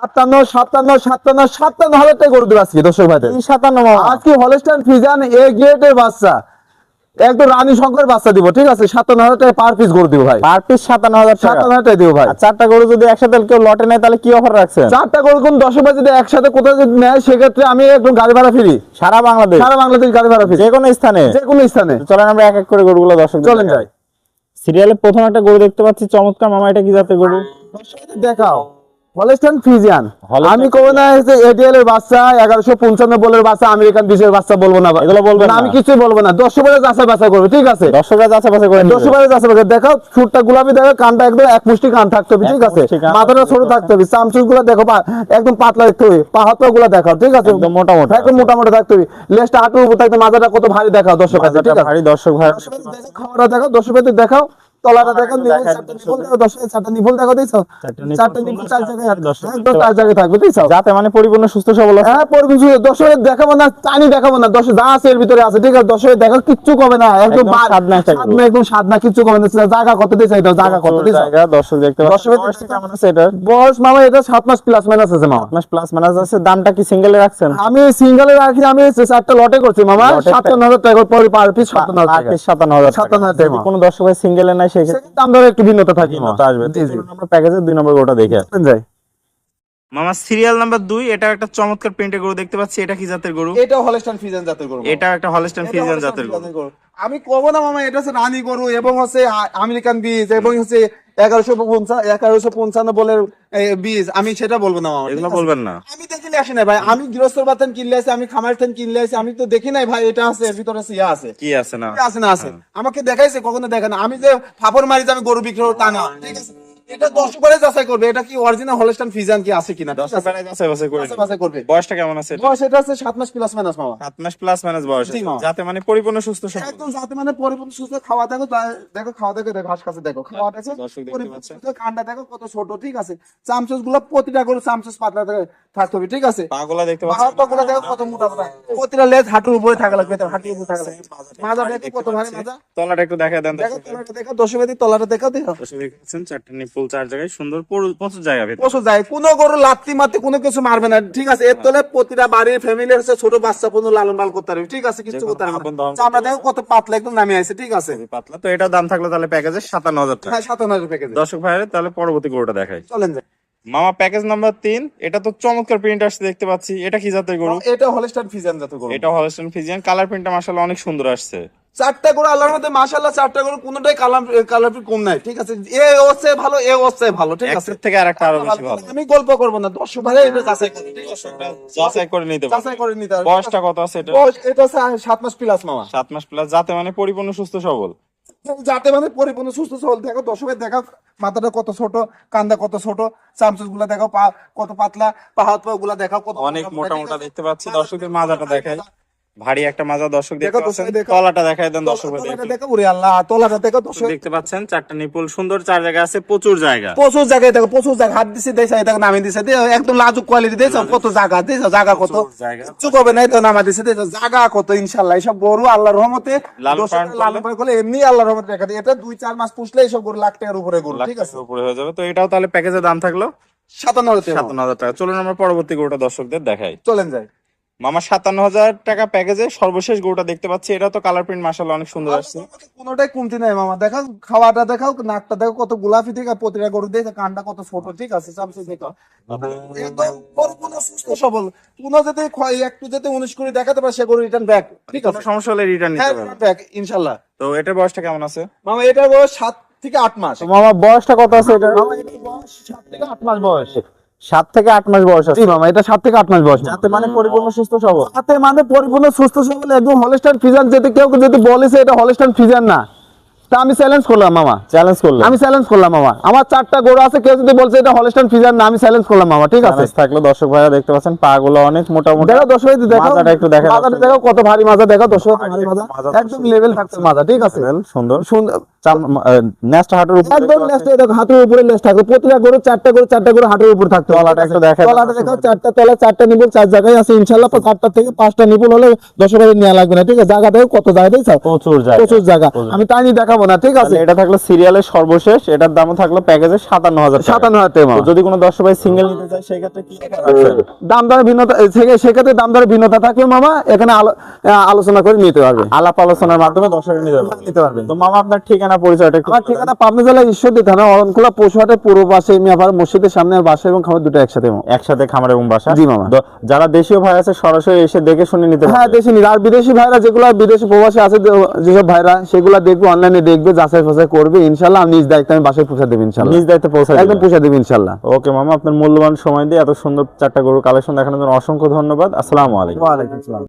সাতান্ন সাতান্ন সাতান্ন সাতান্ন হাজার টাকা গরু দেবে আজকে দর্শক ভাইদের। সাতান্ন আজকে হলস্টাইন ফিজান এ গ্রেডের বাচ্চা। একদম রানী শঙ্কর বাচ্চা দিব ঠিক আছে? সাতান্ন হাজার টাকা পার পিস গরু দিব ভাই। পার পিস সাতান্ন হাজার সাতান্ন হাজার টাকা দিব ভাই। চারটা গরু যদি একসাথে কেউ লটে নেয় তাহলে কি অফার রাখছেন? চারটা গরু কোন দর্শক ভাই যদি একসাথে কোথাও যদি নেয় সেক্ষেত্রে আমি একদম গাড়ি ভাড়া ফিরি সারা বাংলাদেশ? সারা বাংলাদেশ গাড়ি ভাড়া ফিরি যে কোনো স্থানে? যে কোনো স্থানে চলেন আমরা এক এক করে গরুগুলো দর্শক চলেন যাই সিরিয়ালে প্রথম একটা গরু দেখতে পাচ্ছি চমৎকার মামা এটা কি জাতের গরু? দেখাও। হলস্টাইন ফিজিয়ান আমি কব না এডিএল এর বাচ্চা এগারোশো পঞ্চান্ন বলের বাচ্চা আমেরিকান বাচ্চা বলব না। এগুলো বলবেন না। আমি কিছুই বলব না। দশ বারে যাচাই করবে ঠিক আছে? দর্শকরা যাচ্ছে পাশে করে দশ বারে যাচাই দেখাও সুরটা দেখো কানটা একদম এক মুষ্টি কান থাকতে হবে ঠিক আছে? মাথাটা ছোট থাকতে হবে। চামচুরগুলা দেখো একদম পাতলা দেখতে হবে। পা হাতগুলা দেখাও ঠিক আছে? একদম মোটা মোটা। একদম মোটা মোটা থাকতে হবে। লেজটা হাঁটুর উপর থাকতে মাথাটা কত ভারী দেখাও দর্শক ঠিক আছে? ভারী দর্শক ভাই। খাওয়াটা দেখো দর্শক দেখাও। তলাটা দেখো নিপুল দেখাই চারটা নিপুল দেখো দর্শক চারটা নিপুল দেখো দিয়েছ চারটা নিপুল চারটা সুন্দর নিপুল চার জায়গায় একদম চার জায়গায় থাকবে দিয়েছ যাতে মানে পরিপূর্ণ সুস্থ সবল হ্যাঁ পরবি দর্শকের দেখাবো না টানি দেখাবো না দর্শক যা আছে এর ভিতরে আছে ঠিক আছে দর্শকের দেখো কিচ্ছু কমে না একদম একদম বা- সাধনা একটা গরু। সাধনা, একদম সাধনা কিচ্ছু কমে না জায়গা কত দিয়েছে এটা জায়গা কত দিয়েছে জায়গা দর্শক দেখতে পাচ্ছেন কেমন আছে এটা বয়স মামা এটা সাত মাস প্লাস মাইনাস আছে মামা। মাস প্লাস মাইনাস আছে দামটা কি সিঙ্গেলে রাখছেন? আমি সিঙ্গেলে রাখি আমি চারটা লটে করছি মামা লটে সাতান্ন হাজার টাকা পরে পার পিস সাতান্ন হাজার পার টাকা। পিস সাতান্ন হাজার টাকা। কোনো দর্শক ভাই সিঙ্গেলে নাই সেই ক্ষেত্রে দাম দরে একটু ভিন্নতা থাকে ভিন্নতা আসবে জি, জি। চলুন আমরা প্যাকেজের দুই নম্বর দেখে। যাই। মামা সিরিয়াল নাম্বার দুই এটা একটা চমৎকার প্রিন্টের গরু দেখতে পাচ্ছি এটা কি জাতের গরু? এটা হলস্টাইন ফিজান জাতের গরু এটা একটা হলস্টাইন ফিজান জাতের গরু। আমি কব না মামা এটা হচ্ছে রানী গরু এবং হচ্ছে আমেরিকান বীজ এবং হচ্ছে এগারোশো পঞ্চান্ন এগারোশো পঞ্চান্ন বলের বীজ আমি সেটা বলব না এগুলো বলবেন না। আমি দেখিলে আসি না ভাই। আমি গৃহস্থর বাতান কিনলে আছে আমি খামার থান কিনলে আছে আমি তো দেখি নাই ভাই এটা আছে ভিতরে আছে ইয়া আছে। কি আছে না? আছে না আছে। আমাকে দেখাইছে কখনো দেখে না। আমি যে ফাপড় মারি যে আমি গরু বিক্রি তা না ঠিক আছে? এটা দশ যাচাই করবে। এটা কি অরিজিনাল হলস্টাইন ফিজান কি আছে কিনা? দশ বেলায় যাচাই বাছাই যাচাই করবে। বয়সটা কেমন আছে? বয়স এটা আছে সাত মাস প্লাস মাইনাস মামা। সাত মাস প্লাস মাইনাস বয়স। যাতে মানে পরিপূর্ণ সুস্থ সবল। একদম যাতে মানে পরিপূর্ণ সুস্থ। খাওয়া দেখো দেখো খাওয়া দেখো দেখো ঘাস দেখো। খাওয়া দেখো দর্শক দেখতে পরিপূর্ণ পাচ্ছেন। দেখো কত ছোট ঠিক আছে। চামচুসগুলো প্রতিটা করে চামচস পাতলা করে থাকতে হবে ঠিক আছে? পাগুলা দেখতে পাচ্ছেন পাহাড়টা দেখো কত মোটা মোটা? প্রতিটা লেজ হাঁটুর উপরে থাকা লাগবে হাঁটুর উপরে থাকা লাগবে। মাজা কত ভারী মাজা? তলাটা একটু দেখা দেন দেখো তলাটা দেখো তলাটা দেখো দেখো দেখছেন চারটে নিপুল চার জায়গায় সুন্দর প্রচুর জায়গা ভেতরে। যায় কোনো গরু লাত্তি মারতে কোনো কিছু মারবে না ঠিক আছে? এর তলে প্রতিটা বাড়ির ফ্যামিলি হচ্ছে ছোট বাচ্চা পর্যন্ত লালন পালন করতে পারবে ঠিক আছে? কিছু করতে পারবে দহন চামড়া দেখো কত পাতলা একদম নামে আছে ঠিক আছে? পাতলা। তো এটা দাম থাকল তাহলে প্যাকেজে সাতান্ন হাজার টাকা। হ্যাঁ সাতান্ন হাজার প্যাকেজ দর্শক ভাইয়ের তাহলে পরবর্তী গরুটা দেখাই। চলেন যাই। মামা প্যাকেজ নাম্বার তিন। এটা তো চমৎকার প্রিন্ট আসছে দেখতে পাচ্ছি। এটা কি জাতের গরু? এটা হলস্টাইন ফিজিয়ান জাতের গরু। এটা হলস্টন ফিজিয়ান কালার প্রিন্টটা মাশাআল্লাহ অনেক সুন্দর আসছে। চারটা গরু আল্লাহর মধ্যে মাশাআল্লাহ চারটা গরু কোনোটাই কালার কালার প্রিন্ট কম নাই ঠিক আছে? এ হচ্ছে ভালো এ হচ্ছে ভালো ঠিক আছে? থেকে আরেকটা আরও বেশি ভালো। আমি গল্প করব না দর্শক ভাই এটা যাচাই করে? যাচাই করে নিতে যাচাই করে নিতে বয়সটা কত আছে এটা? এটা হচ্ছে সাত মাস প্লাস মামা। সাত মাস প্লাস যাতে মানে পরিপূর্ণ সুস্থ সবল। যাতে মানে পরিপূর্ণ সুস্থ সবল। দেখো দর্শকের দেখো মাথাটা কত ছোট কান্দা কত ছোট চামচুসগুলা দেখো পা কত পাতলা পাহাড় হাত পা গুলা দেখো কত অনেক মোটা মোটা দেখতে পাচ্ছি দর্শকদের মাথাটা দেখায় ভারী একটা মাজা দর্শক দেখতে দেখো, পাচ্ছেন। তলাটা দেখায় দেন দর্শক দেখো আল্লাহ তলাটা দেখো দর্শক। দেখতে পাচ্ছেন চারটা নিপুল সুন্দর চার জায়গা আছে প্রচুর জায়গা। প্রচুর জায়গায় দেখো প্রচুর জায়গা। হাত দিছে দেয় দেখো নামে দিছে। দিয়ে একদম লাজুক কোয়ালিটি দিয়েছ কত জায়গা দিয়েছ জায়গা কত। চুপ হবে তো নামা দিছে জায়গা কত ইনশাল্লাহ এইসব গরু আল্লাহর রহমতে লালন পালন করলে- এমনি আল্লাহর রহমতে রেখা দিই এটা দুই চার মাস পুষলে এইসব গরু লাখ টাকার উপরে গরু ঠিক আছে? উপরে হয়ে যাবে। তো এটাও তাহলে প্যাকেজের দাম থাকল? সাতান্ন হাজার টাকা। চলুন আমরা পরবর্তী গরুটা দর্শকদের দেখাই। চলেন যাই। মামা সাতান্ন হাজার টাকা প্যাকেজে সর্বশেষ গরুটা দেখতে পাচ্ছি। এটা তো কালার প্রিন্ট মাসাল্লাহ অনেক সুন্দর আসছে। কোনোটাই কমতি নাই মামা। দেখাও খাওয়াটা দেখাও নাকটা দেখো কত গোলাপি আছে প্রতিটা গরু দেখো কানটা কত ছোট ঠিক আছে? চামচে দেখো। একদম পরিপূর্ণ সুস্থ সবল। কোনো যাতে একটু যাতে উনিশ করে দেখাতে পারে সে গরু রিটার্ন ব্যাক ঠিক আছে? সমস্যা হলে রিটার্ন নিতে হ্যাঁ পারবে। ব্যাক ইনশাল্লাহ তো এটার বয়সটা কেমন আছে? মামা এটার বয়স সাত থেকে আট মাস। মামা বয়সটা কত আছে এটা মামা এটার বয়স সাত থেকে আট মাস বয়স। সাত থেকে আট মাস বয়স আছে। মামা এটা সাত থেকে আট মাস বয়স যাতে মানে পরিপূর্ণ সুস্থ সবল। সাথে মানে পরিপূর্ণ সুস্থ সবল একদম হলস্টার ফিজান যেতে কেউ যদি বলেছে এটা হলস্টার ফিজান না। তা আমি চ্যালেঞ্জ করলাম মামা। চ্যালেঞ্জ করলাম। আমি চ্যালেঞ্জ করলাম মামা। আমার চারটা গরু আছে কেউ যদি বলছে এটা হলস্টাইন ফিজান না আমি চ্যালেঞ্জ করলাম মামা ঠিক আছে? থাকল দর্শক ভাইরা দেখতে পাচ্ছেন পা গুলো অনেক মোটা মোটা দেখো দর্শক দেখো মাজাটা একটু দেখা মাজাটা দেখো কত ভারী মাজা দেখো দর্শক ভারী মাজা। একদম লেভেল থাকছে মাজা ঠিক আছে? সুন্দর। সুন্দর। নেক্সট হাঁটুর উপর একদম লেস্টে দেখো হাঁটুর উপরে লেস থাকবে। প্রতিটা গরু চারটা গরু চারটা গরু হাঁটুর উপর থাকতে হবে। তলাটা একটু দেখাই তলাটা দেখো চারটা তলা চারটা নিপুল চার জায়গায় আছে। চারটা থেকে পাঁচটা হলে নেওয়া লাগবে না ঠিক আছে? জায়গা দেখো কত জায়গা দেখছ প্রচুর জায়গা প্রচুর জায়গা। আমি টাইনি দেখাবো যাব না ঠিক আছে? এটা থাকল সিরিয়ালের সর্বশেষ এটার দামও থাকল প্যাকেজে সাতান্ন হাজার সাতান্ন হাজার টাকা যদি কোনো দর্শক ভাই সিঙ্গেল নিতে চায় সেক্ষেত্রে কি দাম দরের ভিন্নতা সেক্ষেত্রে দাম দরের ভিন্নতা থাকবে মামা এখানে আলোচনা করে নিতে পারবে। আলাপ আলোচনার মাধ্যমে দর্শকের নিতে পারবে। নিতে পারবে। তো মামা আপনার ঠিকানা পরিচয়টা আমার ঠিকানা পাবনা জেলা ঈশ্বরদী থানা অরণকুলা পশুহাটের পূর্ব পাশে মিয়াপাড়া মসজিদের সামনে বাসা এবং খামার দুটো একসাথে একসাথে খামার এবং বাসা? জি মামা। যারা দেশীয় ভাই আছে সরাসরি এসে দেখে শুনে নিতে হ্যাঁ দেশি আর বিদেশি ভাইরা যেগুলো বিদেশি প্রবাসী আছে যেসব ভাইরা সেগুলো দেখবে অনলাইনে দেখবে যাচাই ফাচাই করবে ইনশাল্লাহ আমি নিজ দায়িত্বে আমি বাসায় পৌঁছে দেবো ইনশাল্লাহ। নিজ দায়িত্বে পৌঁছে একদম পৌঁছে দেবো ইনশাল্লাহ। ওকে মামা আপনার মূল্যবান সময় দিয়ে এত সুন্দর চারটা গরু কালেকশন দেখানোর জন্য অসংখ্য ধন্যবাদ। আসসালামু আলাইকুম। ওয়ালাইকুম আসসালাম।